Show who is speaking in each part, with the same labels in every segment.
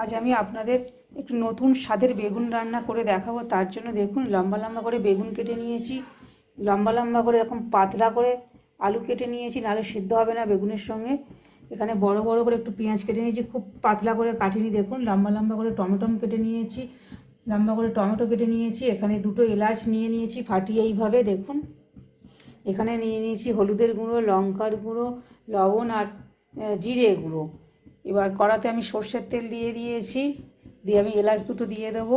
Speaker 1: আজ আমি আপনাদের একটু নতুন স্বাদের বেগুন রান্না করে দেখাবো, তার জন্য দেখুন লম্বা লম্বা করে বেগুন কেটে নিয়েছি, লম্বা লম্বা করে এরকম পাতলা করে আলু কেটে নিয়েছি, নাহলে সিদ্ধ হবে না বেগুনের সঙ্গে। এখানে বড় বড় করে একটু পেঁয়াজ কেটে নিয়েছি, খুব পাতলা করে কাটিনি, দেখুন লম্বা লম্বা করে টমেটো কেটে নিয়েছি, লম্বা করে টমেটো কেটে নিয়েছি, এখানে দুটো এলাচ নিয়ে নিয়েছি ফাটিয়ে এইভাবে, দেখুন। এখানে নিয়ে নিয়েছি হলুদের গুঁড়ো, লঙ্কার গুঁড়ো, লবণ আর জিরে গুঁড়ো। এবার কড়াতে আমি সর্ষের তেল দিয়ে দিয়েছি। দিয়ে আমি এলাচ দুটো দিয়ে দেবো।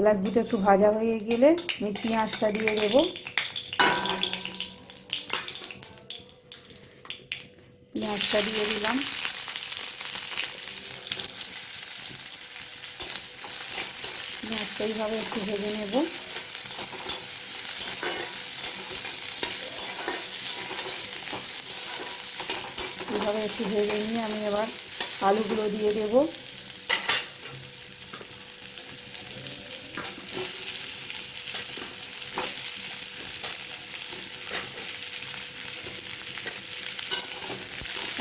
Speaker 1: এলাচ দুটো একটু ভাজা হয়ে গেলে আমি পেঁয়াজটা দিয়ে দেবো। পেঁয়াজটা দিয়ে দিলাম। পেঁয়াজটা এইভাবে একটু ভেজে নেব। এইভাবে একটু ভেজে নিয়ে আমি এবার আলুগুলো দিয়ে দেব।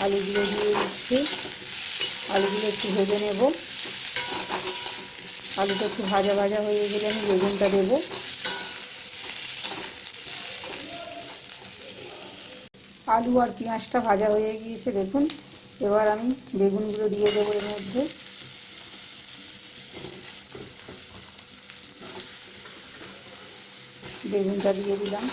Speaker 1: আলুগুলো দিয়ে দিচ্ছি। আলুগুলো একটু ভেজে নেব। আলুটা একটু ভাজা ভাজা হয়ে গেলে আমি বেগুনটা দেবো। আলু আর পেঁয়াজটা ভাজা হয়ে গিয়েছে, দেখুন। এবার আমি বেগুনগুলো দিয়ে দেবো এর মধ্যে। বেগুনটা দিয়ে দিলাম।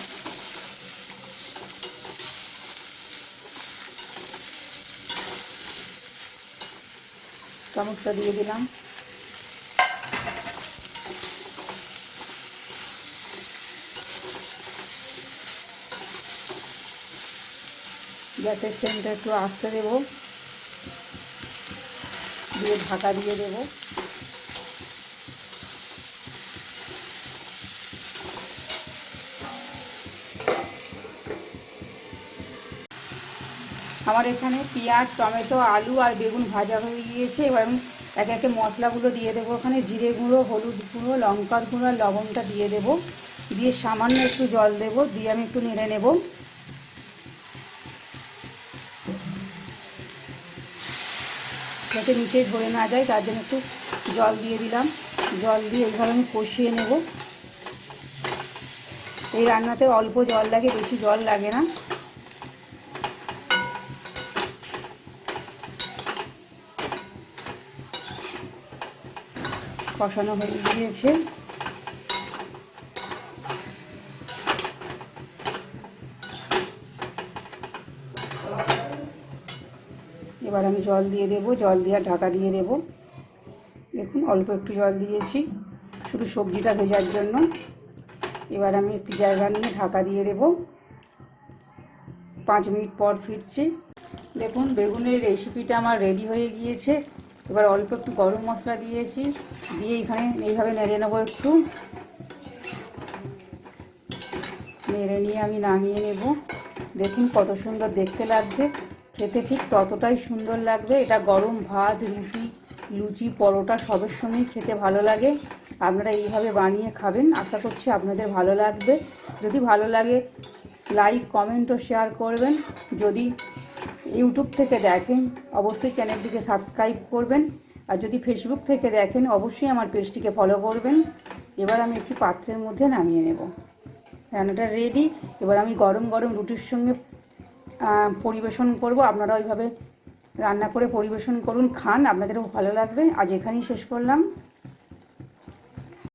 Speaker 1: চামচটা দিয়ে দিলাম। গ্যাসের ফ্লেমটা একটু আস্তে দেবো। দিয়ে ঢাকা দিয়ে দেবো। আমার এখানে পেঁয়াজ, টমেটো, আলু আর বেগুন ভাজা হয়ে গিয়েছে। এবার আমি একে একে মশলাগুলো দিয়ে দেবো। ওখানে জিরে গুঁড়ো, হলুদ গুঁড়ো, লঙ্কার গুঁড়ো আর লবণটা দিয়ে দেবো। দিয়ে সামান্য একটু জল দেবো। দিয়ে আমি একটু নেড়ে নেব। যাতে নিচে ধরে না যায়, তার জন্য একটু জল দিয়ে দিলাম। জল দিয়ে এইভাবে আমি কষিয়ে নেব। এই রান্নাতে অল্প জল লাগে, বেশি জল লাগে না। কষানো হয়ে গিয়েছে। এবার আমি জল দিয়ে দেব, জল দিয়ে ঢাকা দিয়ে দেব। দেখুন, অল্প একটু জল দিয়েছি, শুধু সবজিটা ভেজার জন্য। এবার আমি একটু জায়গা নিয়ে ঢাকা দিয়ে দেব। পাঁচ মিনিট পর ফিরছি। দেখুন, বেগুনের রেসিপিটা আমার রেডি হয়ে গিয়েছে। এবার অল্প একটু গরম মশলা দিয়েছি, দিয়ে এখানে এইভাবে নেড়ে নেব একটু। নেড়ে নিয়ে আমি নামিয়ে নেব। দেখুন, কত সুন্দর দেখতে লাগছে। খেতে ঠিক ততটাই সুন্দর লাগবে। এটা গরম ভাত, রুটি, লুচি, পরোটা সবের সঙ্গেই খেতে ভালো লাগে। আপনারা এইভাবে বানিয়ে খাবেন। আশা করছি আপনাদের ভালো লাগবে। যদি ভালো লাগে লাইক কমেন্ট ও শেয়ার করবেন। যদি ইউটিউব থেকে দেখেন, অবশ্যই চ্যানেলটিকে সাবস্ক্রাইব করবেন। আর যদি ফেসবুক থেকে দেখেন, অবশ্যই আমার পেজটিকে ফলো করবেন। এবার আমি একটি পাত্রের মধ্যে নামিয়ে নেব। রান্নাটা রেডি এবার আমি গরম গরম রুটির সঙ্গে পরিবেশন করব। আপনারা ওইভাবে রান্না করে পরিবেশন করুন, খান। আপনাদেরও ভালো লাগবে। আজ এখানেই শেষ করলাম।